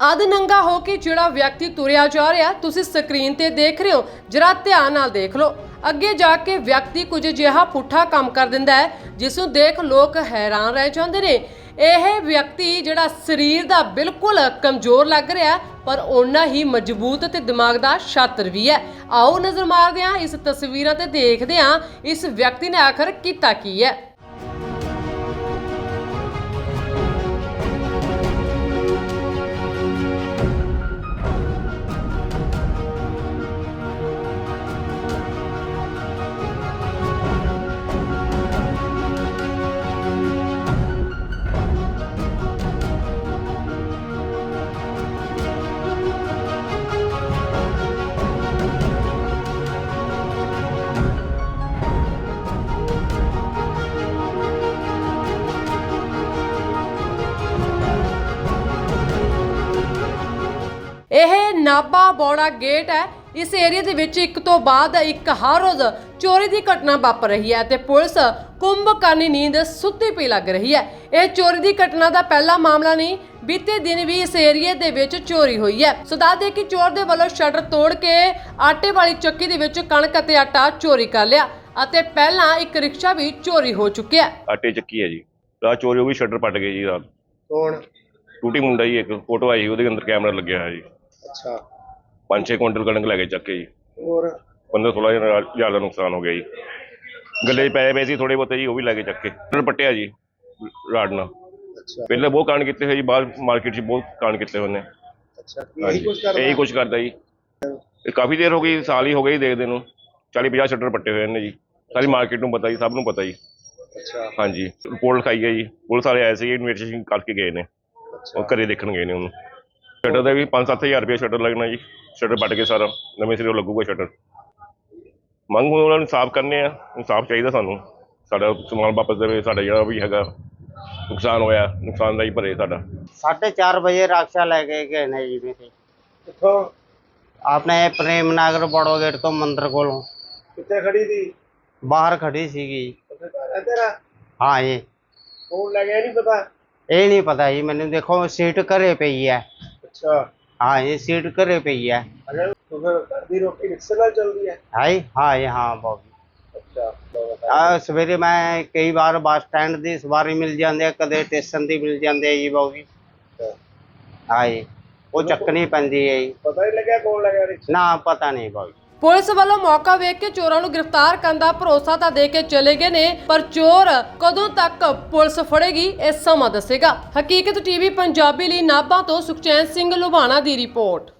ਅਧ ਨੰਗਾ ਹੋ ਕੇ ਜਿਹੜਾ ਵਿਅਕਤੀ ਤੁਰਿਆ ਜਾ ਰਿਹਾ, ਤੁਸੀਂ ਸਕਰੀਨ ਤੇ ਦੇਖ ਰਹੇ ਹੋ। ਜਰਾ ਧਿਆਨ ਨਾਲ ਦੇਖ ਲਓ। ਅੱਗੇ ਜਾ ਕੇ ਵਿਅਕਤੀ ਕੁਝ ਅਜਿਹਾ ਪੁੱਠਾ ਕੰਮ ਕਰ ਦਿੰਦਾ ਹੈ, ਜਿਸ ਨੂੰ ਦੇਖ ਲੋਕ ਹੈਰਾਨ ਰਹਿ ਜਾਂਦੇ ਨੇ। ਇਹ ਵਿਅਕਤੀ ਜਿਹੜਾ ਸਰੀਰ ਦਾ ਬਿਲਕੁਲ ਕਮਜ਼ੋਰ ਲੱਗ ਰਿਹਾ, ਪਰ ਓਨਾ ਹੀ ਮਜ਼ਬੂਤ ਤੇ ਦਿਮਾਗ ਦਾ ਛਾਤਰ ਵੀ ਹੈ। ਆਓ ਨਜ਼ਰ ਮਾਰਦੇ ਹਾਂ, ਇਸ ਤਸਵੀਰਾਂ ਤੇ ਦੇਖਦੇ ਹਾਂ, ਇਸ ਵਿਅਕਤੀ ਨੇ ਆਖਰ ਕੀਤਾ ਕੀ ਹੈ। ਇਹ ਨਾਬਾ ਬੋੜਾ ਗੇਟ ਹੈ। ਇਸ ਏਰੀਆ ਦੇ ਵਿੱਚ ਇੱਕ ਤੋਂ ਬਾਅਦ ਇੱਕ ਹਰ ਰੋਜ਼ ਚੋਰੀ ਦੀ ਘਟਨਾ ਵਾਪਰ ਰਹੀ ਹੈ ਤੇ ਪੁਲਿਸ ਕੁੰਭਕਰਨੀ ਨੀਂਦ ਸੁੱਤੀ ਪਈ ਲੱਗ ਰਹੀ ਹੈ। ਇਹ ਚੋਰੀ ਦੀ ਘਟਨਾ ਦਾ ਪਹਿਲਾ ਮਾਮਲਾ ਨਹੀਂ ਬੀਤੇ ਦਿਨ ਵੀ ਇਸ ਏਰੀਆ ਦੇ ਵਿੱਚ ਚੋਰੀ ਹੋਈ ਹੈ। ਸੋ ਦੱਸਦੇ ਕਿ ਚੋਰ ਦੇ ਵੱਲੋਂ ਸ਼ਟਰ ਤੋੜ ਕੇ ਆਟੇ ਵਾਲੀ ਚੱਕੀ ਦੇ ਵਿੱਚ ਕਣਕ ਅਤੇ ਆਟਾ ਚੋਰੀ ਕਰ ਲਿਆ ਅਤੇ ਪਹਿਲਾਂ ਇੱਕ ਰਿਕਸ਼ਾ ਵੀ ਚੋਰੀ ਹੋ ਚੁੱਕਿਆ ਆਟੇ ਚੱਕੀ ਹੈ ਜੀ। ਰਾਤ ਚੋਰੀ ਹੋ ਗਈ ਸ਼ਟਰ ਪੱਟ ਗਏ ਜੀ ਰਾਤ। ਕੌਣ? ਟੂਟੀ ਮੁੰਡਾ ਜੀ ਇੱਕ ਫੋਟੋ ਆਈ ਉਹਦੇ ਅੰਦਰ ਕੈਮਰਾ ਲੱਗਿਆ ਹੋਇਆ ਜੀ। ਅੱਛਾ। 5-6 ਕੁਇੰਟਲ ਕਣਕ ਲੈ ਕੇ ਚੱਕ ਕੇ ਜੀ। ਹੋਰ? 15-16 ਹਜ਼ਾਰ ਦਾ ਨੁਕਸਾਨ ਹੋ ਗਿਆ ਜੀ। ਗੱਲੇ 'ਚ ਪਏ ਪਏ ਸੀ ਥੋੜੇ ਬਹੁਤੇ ਜੀ ਉਹ ਵੀ ਲੈ ਕੇ ਚੱਕ। ਕੇ ਪੱਟਿਆ ਜੀ ਰਾੜ ਨਾਲ। ਅੱਛਾ। ਪਹਿਲਾਂ ਬਹੁਤ ਕਾਂਡ ਕੀਤੇ ਹੋਏ ਜੀ ਬਾਹਰ ਮਾਰਕੀਟ 'ਚ ਬਹੁਤ ਕਾਂਡ ਕੀਤੇ ਹੋਏ ਨੇ। ਅੱਛਾ ਇਹੀ ਕੁਝ ਕਰਦਾ? ਇਹੀ ਕੁਝ ਕਰਦਾ ਜੀ। ਇਹ ਕਾਫੀ ਦੇਰ ਹੋ ਗਈ ਸਾਲ ਹੀ ਹੋ ਗਈ ਦੇਖਦੇ ਨੂੰ। 40-50 ਸ਼ਟਰ ਪੱਟੇ ਹੋਏ ਨੇ ਜੀ। ਸਾਰੀ ਮਾਰਕੀਟ ਨੂੰ ਪਤਾ ਜੀ ਸਭ ਨੂੰ ਪਤਾ ਜੀ। ਅੱਛਾ। ਹਾਂਜੀ। ਰਿਪੋਰਟ ਲਿਖਾਈ ਹੈ ਜੀ। ਪੁਲਿਸ ਵਾਲੇ ਆਏ ਸੀ ਇਨਵੈਸਟੀਗੇਸ਼ਨ ਕਰਕੇ ਗਏ ਨੇ। ਉਹ ਘਰੇ ਦੇਖਣ ਗਏ ਨੇ ਉਹਨੂੰ। ਸ਼ਟਰ ਦਾ ਵੀ 5-7000 ਰੁਪਏ ਸ਼ਟਰ ਲੱਗਣਾ ਜੀ। ਸ਼ਟਰ ਵੱਟ ਕੇ ਸਾਰਾ ਨਵੇਂ ਸਿਰੇ ਲੱਗੂਗਾ ਸ਼ਟਰ। ਮੰਗ ਹੋਣ ਨੂੰ ਸਾਫ਼ ਕਰਨੇ ਆ ਸਾਫ਼ ਚਾਹੀਦਾ ਸਾਨੂੰ। ਸਾਡਾ ਸਮਾਨ ਵਾਪਸ ਦੇਵੇ ਸਾਡਾ ਜਿਹੜਾ ਵੀ ਹੈਗਾ ਨੁਕਸਾਨ ਹੋਇਆ ਨੁਕਸਾਨ ਦਾ ਹੀ ਭਰੇ ਸਾਡਾ। 4:30 ਵਜੇ ਰਾਕਸ਼ਾ ਲੈ ਕੇ ਗਏ ਨੇ ਜੀ ਮੇਰੇ। ਕਿੱਥੋਂ? ਆਪਨੇ ਪ੍ਰੇਮ ਨਗਰ ਬੜੋ ਗੇਟ ਤੋਂ ਮੰਦਰ ਕੋਲੋਂ। ਕਿੱਥੇ ਖੜੀ ਸੀ? ਬਾਹਰ ਖੜੀ ਸੀਗੀ। ਹਾਂ ਜੀ। ਫੋਨ ਲੱਗਿਆ ਨਹੀਂ ਪਤਾ? ਇਹ ਨਹੀਂ ਪਤਾ ਜੀ ਮੈਨੂੰ ਦੇਖੋ ਸੀਟ ਘਰੇ ਪਈ ਹੈ। है ਅੱਛਾ हाँ ये सीट घरे पे ही है ਅਗਰ ਤੂੰ ਫਿਰ ਘਰ ਦੀ ਰੋਟੀ ਰਿਕਸ਼ੇ ਨਾਲ ਚੱਲਦੀ ਹੈ है जी? हाँ जी हाँ बाबू ਅੱਛਾ ਆ ਸਵੇਰੇ ਮੈਂ ਕਈ ਵਾਰ ਬੱਸ ਸਟੈਂਡ ਦੀ ਸਵਾਰੀ ਮਿਲ ਜਾਂਦੀ ਹੈ ਕਦੇ ਸਟੇਸ਼ਨ ਦੀ ਮਿਲ ਜਾਂਦੀ ਹੈ ਜੀ ਬਾਊ ਜੀ ਹਾਂ ਜੀ ਉਹ ਚੱਕਣੀ ਪੈਂਦੀ ਹੈ ਜੀ ਪਤਾ ਹੀ ਲੱਗਿਆ ਕੌਣ ਲੱਗਿਆ ਰਿਕਸ਼ਾ ਨਾ ਪਤਾ ਨਹੀਂ ਬਾਊ ਜੀ ਪੁਲਿਸ ਵੱਲੋਂ ਮੌਕਾ ਵੇਖ ਕੇ ਚੋਰਾਂ ਨੂੰ ਗ੍ਰਿਫਤਾਰ ਕਰਨ ਦਾ ਭਰੋਸਾ ਤਾਂ ਦੇ ਕੇ ਚਲੇ ਗਏ ਨੇ, ਪਰ ਚੋਰ ਕਦੋਂ ਤੱਕ ਪੁਲਿਸ ਫੜੇਗੀ, ਇਹ ਸਮਾਂ ਦੱਸੇਗਾ। ਹਕੀਕਤ ਟੀਵੀ ਪੰਜਾਬੀ ਲਈ ਨਾਭਾ ਤੋਂ ਸੁਖਚੈਨ ਸਿੰਘ ਲੁਬਾਣਾ ਦੀ ਰਿਪੋਰਟ।